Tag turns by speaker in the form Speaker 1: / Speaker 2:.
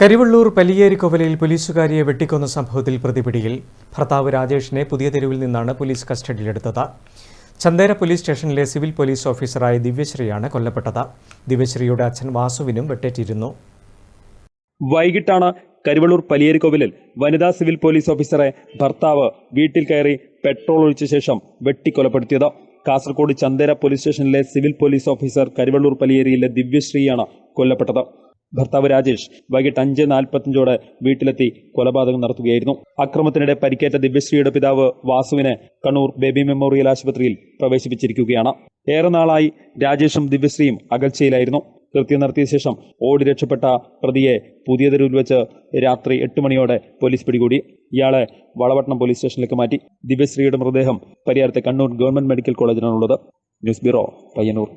Speaker 1: കരിവള്ളൂർ പലിയേരിക്കൊവലയിൽ പോലീസുകാരിയെ വെട്ടിക്കൊന്ന സംഭവത്തിൽ പ്രതിപിടിയിൽ. ഭർത്താവ് രാജേഷിനെ പുതിയ തെരുവിൽ നിന്നാണ് പോലീസ് കസ്റ്റഡിയിലെടുത്തത്. ചന്ദേര പോലീസ് സ്റ്റേഷനിലെ സിവിൽ പോലീസ് ഓഫീസറായ ദിവ്യശ്രീയാണ് കൊല്ലപ്പെട്ടത്. ദിവ്യശ്രീയുടെ അച്ഛൻ വാസുവിനും വെട്ടേറ്റിരുന്നു.
Speaker 2: വൈകിട്ടാണ് കരിവള്ളൂർ പലിയേരിക്കോവിലിൽ വനിതാ സിവിൽ പോലീസ് ഓഫീസറെ ഭർത്താവ് വീട്ടിൽ കയറി പെട്രോൾ ഒഴിച്ച ശേഷം വെട്ടിക്കൊലപ്പെടുത്തിയത്. കാസർഗോഡ് ചന്ദേര പോലീസ് സ്റ്റേഷനിലെ സിവിൽ പോലീസ് ഓഫീസർ കരിവള്ളൂർ പലിയേരിയിലെ ദിവ്യശ്രീയാണ് കൊല്ലപ്പെട്ടത്. ഭർത്താവ് രാജേഷ് വൈകിട്ട് അഞ്ച് നാൽപ്പത്തഞ്ചോടെ വീട്ടിലെത്തി കൊലപാതകം നടത്തുകയായിരുന്നു. അക്രമത്തിനിടെ പരിക്കേറ്റ ദിവ്യശ്രീയുടെ പിതാവ് വാസുവിനെ കണ്ണൂർ ബേബി മെമ്മോറിയൽ ആശുപത്രിയിൽ പ്രവേശിപ്പിച്ചിരിക്കുകയാണ്. ഏറെ നാളായി രാജേഷും ദിവ്യശ്രീയും അകൽച്ചയിലായിരുന്നു. കൃത്യം നടത്തിയ ശേഷം ഓടി രക്ഷപ്പെട്ട പ്രതിയെ പുതിയ തെരുവിൽ വെച്ച് രാത്രി എട്ട് മണിയോടെ പോലീസ് പിടികൂടി. ഇയാളെ വളവട്ടണം പോലീസ് സ്റ്റേഷനിലേക്ക് മാറ്റി. ദിവ്യശ്രീയുടെ മൃതദേഹം പരിയാരത്തെ കണ്ണൂർ ഗവൺമെന്റ് മെഡിക്കൽ കോളേജിലാണുള്ളത് ന്യൂസ് ബ്യൂറോ പയ്യന്നൂർ.